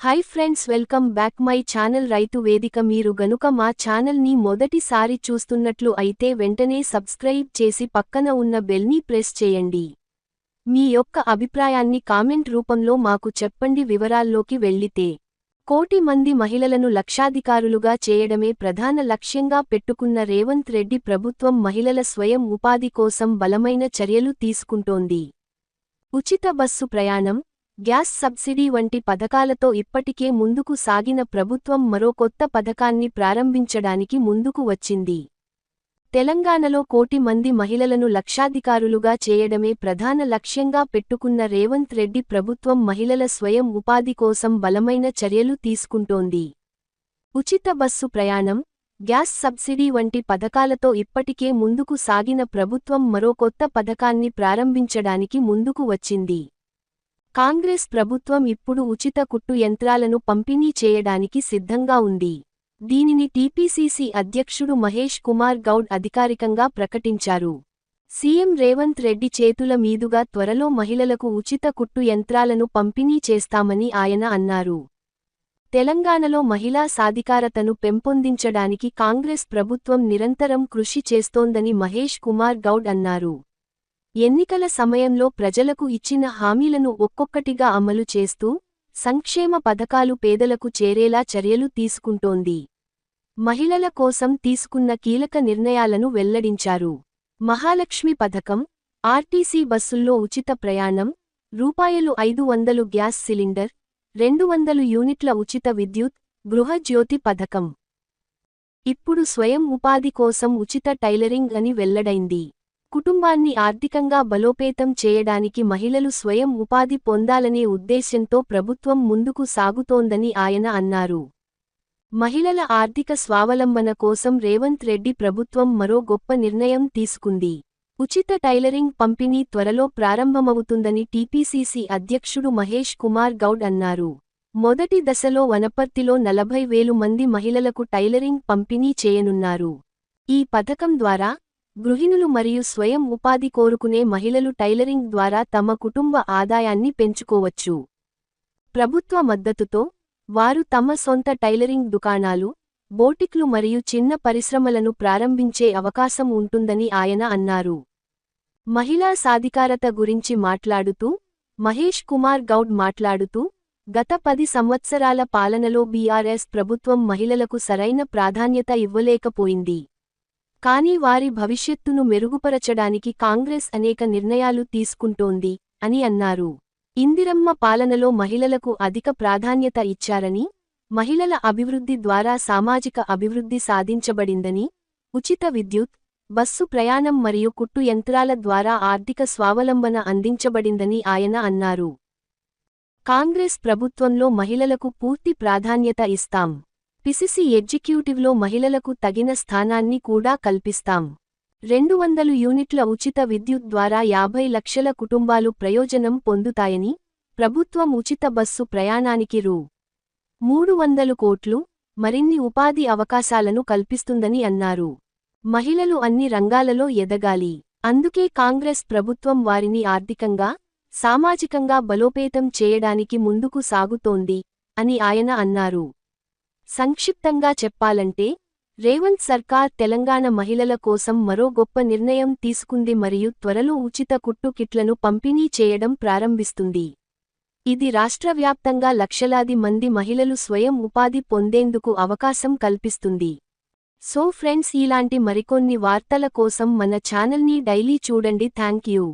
Hi friends welcome back my channel Raithu Vedika మీరు గనుక మా ఛానల్ని మొదటిసారి చూస్తున్నట్లు అయితే వెంటనే సబ్స్క్రైబ్ చేసి పక్కన ఉన్న బెల్ని ప్రెస్ చేయండి. మీ యొక్క అభిప్రాయాన్ని కామెంట్ రూపంలో మాకు చెప్పండి వివరాల్లోకి వెళ్ళితే. కోటి మంది మహిళలను లక్షాధికారులుగా చేయడమే ప్రధాన లక్ష్యంగా పెట్టుకున్న రేవంత్ రెడ్డి ప్రభుత్వం మహిళల స్వయం ఉపాధి కోసం బలమైన చర్యలు తీసుకుంటోంది. ఉచిత బస్సు ప్రయాణం గ్యాస్ సబ్సిడీ వంటి పథకాలతో ఇప్పటికే ముందుకు సాగిన ప్రభుత్వం మరో కొత్త పథకాన్ని ప్రారంభించడానికి ముందుకు వచ్చింది. తెలంగాణలో కోటి మంది మహిళలను లక్షాధికారులుగా చేయడమే ప్రధాన లక్ష్యంగా పెట్టుకున్న రేవంత్ రెడ్డి ప్రభుత్వం మహిళల స్వయం ఉపాధి కోసం బలమైన చర్యలు తీసుకుంటోంది. ఉచిత బస్సు ప్రయాణం గ్యాస్ సబ్సిడీ వంటి పథకాలతో ఇప్పటికే ముందుకు సాగిన ప్రభుత్వం మరో కొత్త పథకాన్ని ప్రారంభించడానికి ముందుకు వచ్చింది. కాంగ్రెస్ ప్రభుత్వం ఇప్పుడు ఉచిత కుట్టు యంత్రాలను పంపిణీ చేయడానికి సిద్ధంగా ఉంది. దీనిని టీపీసీసీ అధ్యక్షుడు మహేష్ కుమార్ గౌడ్ అధికారికంగా ప్రకటించారు. సీఎం రేవంత్ రెడ్డి చేతుల మీదుగా త్వరలో మహిళలకు ఉచిత కుట్టు యంత్రాలను పంపిణీ చేస్తామని ఆయన అన్నారు. తెలంగాణలో మహిళా సాధికారతను పెంపొందించడానికి కాంగ్రెస్ ప్రభుత్వం నిరంతరం కృషి చేస్తోందని మహేష్ కుమార్ గౌడ్ అన్నారు. ఎన్నికల సమయంలో ప్రజలకు ఇచ్చిన హామీలను ఒక్కొక్కటిగా అమలు చేస్తూ సంక్షేమ పథకాలు పేదలకు చేరేలా చర్యలు తీసుకుంటోంది. మహిళల కోసం తీసుకున్న కీలక నిర్ణయాలను వెల్లడించారు. మహాలక్ష్మి పథకం ఆర్టీసీ బస్సుల్లో ఉచిత ప్రయాణం రూపాయలు ఐదు వందలు గ్యాస్ సిలిండర్ రెండు వందలు యూనిట్ల ఉచిత విద్యుత్ గృహజ్యోతి పథకం. ఇప్పుడు స్వయం ఉపాధి కోసం ఉచిత టైలరింగ్ అని వెల్లడైంది. కుటుంబాన్ని ఆర్థికంగా బలోపేతం చేయడానికి మహిళలు స్వయం ఉపాధి పొందాలనే ఉద్దేశ్యంతో ప్రభుత్వం ముందుకు సాగుతోందని ఆయన అన్నారు. మహిళల ఆర్థిక స్వావలంబన కోసం రేవంత్ రెడ్డి ప్రభుత్వం మరో గొప్ప నిర్ణయం తీసుకుంది. ఉచిత టైలరింగ్ పంపిణీ త్వరలో ప్రారంభమవుతుందని టీపీసీసీ అధ్యక్షుడు మహేష్ కుమార్ గౌడ్ అన్నారు. మొదటి దశలో వనపర్తిలో నలభై వేలు మంది మహిళలకు టైలరింగ్ పంపిణీ చేయనున్నారు. ఈ పథకం ద్వారా గృహిణులు మరియు స్వయం ఉపాధి కోరుకునే మహిళలు టైలరింగ్ ద్వారా తమ కుటుంబ ఆదాయాన్ని పెంచుకోవచ్చు. ప్రభుత్వ మద్దతుతో వారు తమ సొంత టైలరింగ్ దుకాణాలు బోటిక్లు మరియు చిన్న పరిశ్రమలను ప్రారంభించే అవకాశం ఉంటుందని ఆయన అన్నారు. మహిళా సాధికారత గురించి మాట్లాడుతూ మహేష్ కుమార్ గౌడ్ మాట్లాడుతూ గత పది సంవత్సరాల పాలనలో బీఆర్ఎస్ ప్రభుత్వం మహిళలకు సరైన ప్రాధాన్యత ఇవ్వలేకపోయింది. కానీ వారి భవిష్యత్తును మెరుగుపరచడానికి కాంగ్రెస్ అనేక నిర్ణయాలు తీసుకుంటోంది అని అన్నారు. ఇందిరమ్మ పాలనలో మహిళలకు అధిక ప్రాధాన్యత ఇచ్చారని మహిళల అభివృద్ధి ద్వారా సామాజిక అభివృద్ధి సాధించబడిందని ఉచిత విద్యుత్ బస్సు ప్రయాణం మరియు కుట్టు యంత్రాల ద్వారా ఆర్థిక స్వావలంబన అందించబడిందని ఆయన అన్నారు. కాంగ్రెస్ ప్రభుత్వంలో మహిళలకు పూర్తి ప్రాధాన్యత ఇస్తాం. పిసిసి ఎగ్జిక్యూటివ్లో మహిళలకు తగిన స్థానాన్ని కూడా కల్పిస్తాం. రెండు వందలు యూనిట్ల ఉచిత విద్యుత్ ద్వారా యాభై లక్షల కుటుంబాలు ప్రయోజనం పొందుతాయని ప్రభుత్వం ఉచిత బస్సు ప్రయాణానికి రూ. మూడు వందలు కోట్లు మరిన్ని ఉపాధి అవకాశాలను కల్పిస్తుందని అన్నారు. మహిళలు అన్ని రంగాలలో ఎదగాలి. అందుకే కాంగ్రెస్ ప్రభుత్వం వారిని ఆర్థికంగా సామాజికంగా బలోపేతం చేయడానికి ముందుకు సాగుతోంది అని ఆయన అన్నారు. సంక్షిప్తంగా చెప్పాలంటే రేవంత్ సర్కార్ తెలంగాణ మహిళల కోసం మరో గొప్ప నిర్ణయం తీసుకుంది మరియు త్వరలో ఉచిత కుట్టు కిట్లను పంపిణీ చేయడం ప్రారంభిస్తుంది. ఇది రాష్ట్రవ్యాప్తంగా లక్షలాది మంది మహిళలు స్వయం ఉపాధి పొందేందుకు అవకాశం కల్పిస్తుంది. సో ఫ్రెండ్స్ ఇలాంటి మరికొన్ని వార్తల కోసం మన ఛానల్ని డైలీ చూడండి. Thank you